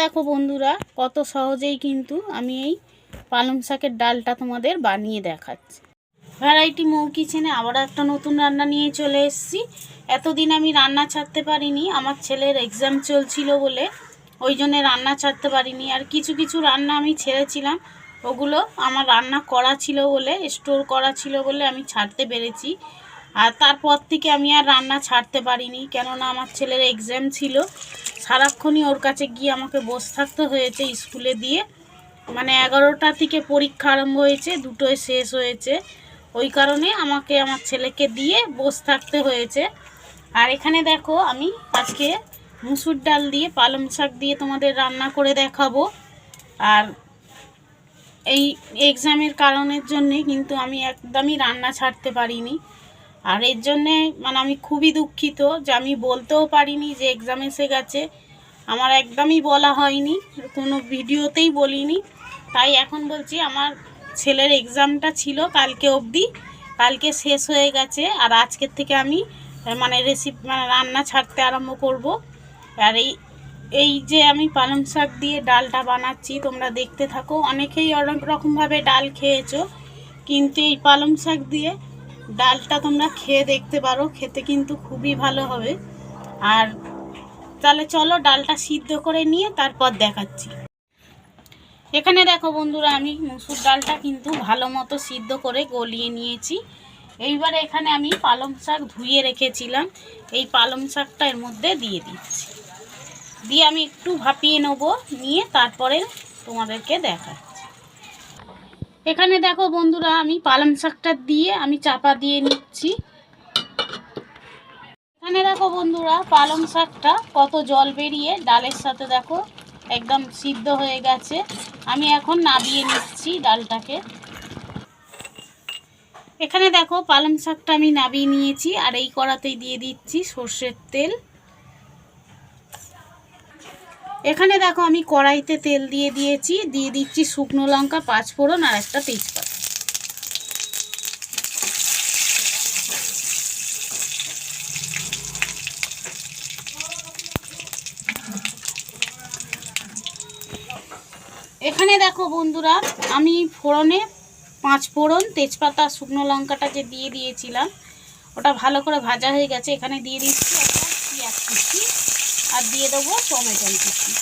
দেখো বন্ধুরা, কত সহজেই কিন্তু আমি এই পালং শাকের ডালটা তোমাদের বানিয়ে দেখাচ্ছি। ভ্যারাইটি মৌ কিচেনে আবার একটা নতুন রান্না নিয়ে চলে এসেছি। এতদিন আমি রান্না ছাড়তে পারিনি, আমার ছেলের এক্সাম চলছিল বলে ওই জন্যে রান্না ছাড়তে পারিনি। আর কিছু কিছু রান্না আমি ছেড়েছিলাম, ওগুলো আমার রান্না করা ছিল বলে স্টোর করা ছিল বলে আমি ছাড়তে পেরেছি। আর তারপর থেকে আমি আর রান্না ছাড়তে পারিনি, কেননা আমার ছেলের এক্সাম ছিল। সারাক্ষণই ওর কাছে গিয়ে আমাকে বসে থাকতে হয়েছে স্কুলে দিয়ে। মানে এগারোটা থেকে পরীক্ষা আরম্ভ হয়েছে, দুটোয় শেষ হয়েছে। ওই কারণে আমাকে, আমার ছেলেকে দিয়ে বসে থাকতে হয়েছে। আর এখানে দেখো, আমি আজকে মুসুর ডাল দিয়ে, পালং শাক দিয়ে তোমাদের রান্না করে দেখাবো। আর এই এক্সামের কারণের জন্যে কিন্তু আমি একদমই রান্না ছাড়তে পারিনি। আর এর জন্যে মানে আমি খুবই দুঃখিত যে আমি বলতেও পারিনি যে এক্সাম এসে গেছে। আমার একদমই বলা হয়নি, কোনো ভিডিওতেই বলিনি। তাই এখন বলছি আমার ছেলের এক্সামটা ছিল কালকে অবধি, কালকে শেষ হয়ে গেছে আর আজকের থেকে আমি মানে রেসিপি মানে রান্না ছাড়তে আরম্ভ করব। আর এই এই যে আমি পালং শাক দিয়ে ডালটা বানাচ্ছি, তোমরা দেখতে থাকো। অনেকেই অনেক রকমভাবে ডাল খেয়েছো, কিন্তু এই পালং শাক দিয়ে ডালটা তোমরা খেয়ে দেখতে পারো, খেতে কিন্তু খুবই ভালো হবে। আর তাহলে চলো ডালটা সিদ্ধ করে নিয়ে তারপর দেখাচ্ছি। এখানে দেখো বন্ধুরা, আমি মুসুর ডালটা কিন্তু ভালো মতো সিদ্ধ করে গলিয়ে নিয়েছি। এইবার এখানে আমি পালং শাক ধুয়ে রেখেছিলাম। এই পালং শাকটা এর মধ্যে দিয়ে দিচ্ছি। দিয়ে আমি একটু ভাপিয়ে নেব, নিয়ে তারপরে তোমাদেরকে দেখাচ্ছি। এখানে দেখো বন্ধুরা, আমি পালং শাকটা দিয়ে আমি চাপা দিয়ে নিচ্ছি। এখানে দেখো বন্ধুরা, পালং শাকটা কত জল বেরিয়ে ডালের সাথে দেখো একদম সিদ্ধ হয়ে গেছে। আমি এখন নাবিয়ে নিচ্ছি ডালটাকে। এখানে দেখো পালং শাকটা আমি নাবিয়ে নিয়েছি, আর এই কড়াতেই দিয়ে দিচ্ছি সর্ষের তেল। এখানে দেখো আমি কড়াইতে তেল দিয়ে দিয়েছি, দিয়ে দিচ্ছি শুকনো লঙ্কা পাঁচ ফোড়ন আর একটা তেজপাতা। এখানে দেখো বন্ধুরা, আমি ফোড়নে পাঁচ ফোড়ন তেজপাতা, শুকনো লঙ্কাটা যে দিয়ে দিয়েছিলাম, ওটা ভালো করে ভাজা হয়ে গেছে। এখানে দিয়ে দিচ্ছি একটা পেঁয়াজ আর দিয়ে দেবো টমেটো কুচি।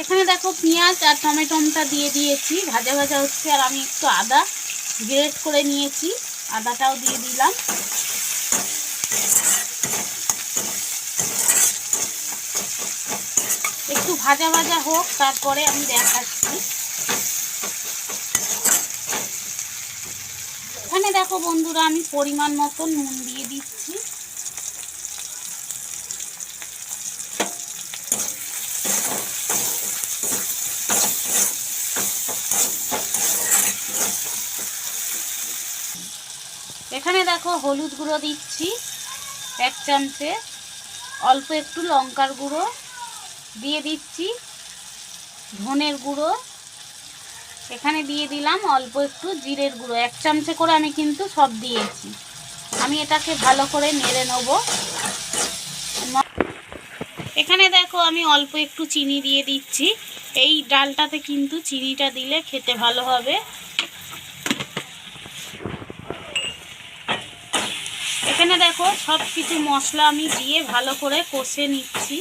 এখানে দেখো পেঁয়াজ আর টমেটোমটা দিয়ে দিয়েছি, ভাজা ভাজা হচ্ছে, আর আমি একটু আদা গ্রেট করে নিয়েছি, আদাটাও দিয়ে দিলাম। একটু ভাজা ভাজা হোক, তারপরে আমি দেখাচ্ছি এখানে দেখো বন্ধুরা, আমি পরিমাণ মতো নুন দিয়ে দিচ্ছি। এখানে দেখো হলুদ গুঁড়ো দিচ্ছি, এক চামচে। অল্প একটু লঙ্কার গুঁড়ো দিয়ে দিচ্ছি, ধনের গুঁড়ো। এখানে দিয়ে দিলাম অল্প একটু জিরের গুঁড়ো। এক চামচে করে আমি কিন্তু সব দিয়েছি। আমি এটাকে ভালো করে নেড়ে নেব। এখানে দেখো আমি অল্প একটু চিনি দিয়ে দিচ্ছি। এই ডালটাতে কিন্তু চিনিটা দিলে খেতে ভালো হবে। এখানে দেখো সব কিছু মশলা আমি দিয়ে ভালো করে কষে নিচ্ছি।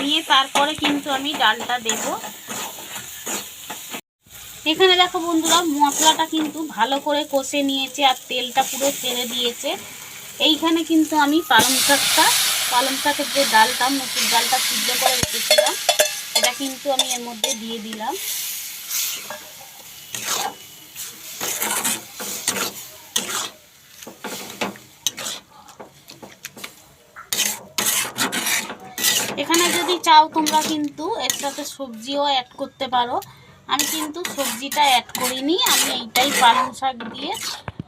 নিয়ে তারপরে কিন্তু আমি ডালটা দেব। এখানে দেখো বন্ধুরা, মশলাটা কিন্তু ভালো করে কষে নিয়েছে আর তেলটা পুরো ছেড়ে দিয়েছে। এইখানে কিন্তু আমি পালং শাকটা, পালং শাকের যে ডালটা, মুসুর ডালটা সিদ্ধ করে রেখেছিলাম, এটা কিন্তু আমি এর মধ্যে দিয়ে দিলাম। এখানে যদি চাও তোমরা কিন্তু এর সাথে সবজিও অ্যাড করতে পারো। আমি কিন্তু সবজিটা অ্যাড করিনি আমি এইটাই পালং শাক দিয়ে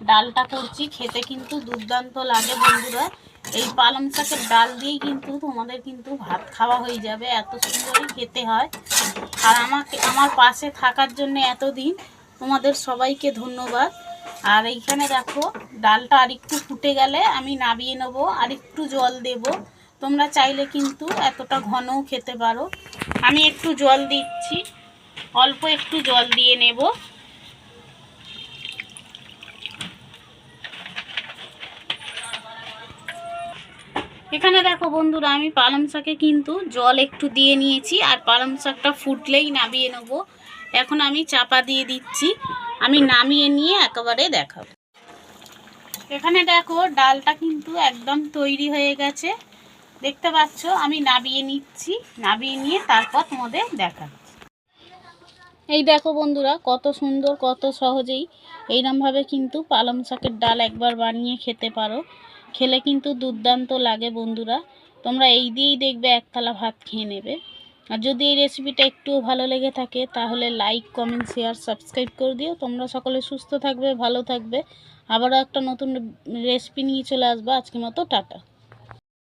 ডালটা করছি। খেতে কিন্তু দুর্দান্ত লাগে বন্ধুরা। এই পালং শাকের ডাল দিয়েই কিন্তু তোমাদের কিন্তু ভাত খাওয়া হয়ে যাবে। এত সুন্দরই খেতে হয়। আর আমাকে, আমার পাশে থাকার জন্য এতদিন তোমাদের সবাইকে ধন্যবাদ। আর এইখানে দেখো, ডালটা আরেকটু ফুটে গেলে আমি নাবিয়ে নেব আর একটু জল দেবো। তোমরা চাইলে কিন্তু এতটা ঘনও খেতে পারো। আমি একটু জল দিচ্ছি। অল্প একটু জল দিয়ে নেব। এখানে দেখো বন্ধুরা, আমি পালং শাকে কিন্তু জল একটু দিয়ে নিয়েছি, আর পালং শাকটা ফুটলেই নামিয়ে নেব। এখন আমি চাপা দিয়ে দিচ্ছি, আমি নামিয়ে নিয়ে একেবারে দেখাবো। এখানে দেখো ডালটা কিন্তু একদম তৈরি হয়ে গেছে। দেখতে পাচ্ছ, আমি নাবিয়ে নিচ্ছি নাবিয়ে নিয়ে তারপর তোমাদের দেখাচ্ছি এই দেখো বন্ধুরা, কত সুন্দর, কত সহজেই এইরমভাবে কিন্তু পালং শাকের ডাল একবার বানিয়ে খেতে পারো। খেলে কিন্তু দুর্দান্ত লাগে বন্ধুরা। তোমরা এই দিয়েই দেখবে এক থালা ভাত খেয়ে নেবে। আর যদি এই রেসিপিটা একটুও ভালো লেগে থাকে, তাহলে লাইক কমেন্ট শেয়ার সাবস্ক্রাইব করে দিও। তোমরা সকলে সুস্থ থাকবে, ভালো থাকবে। আবারও একটা নতুন রেসিপি নিয়ে চলে আসব। আজকের মতো টাটা।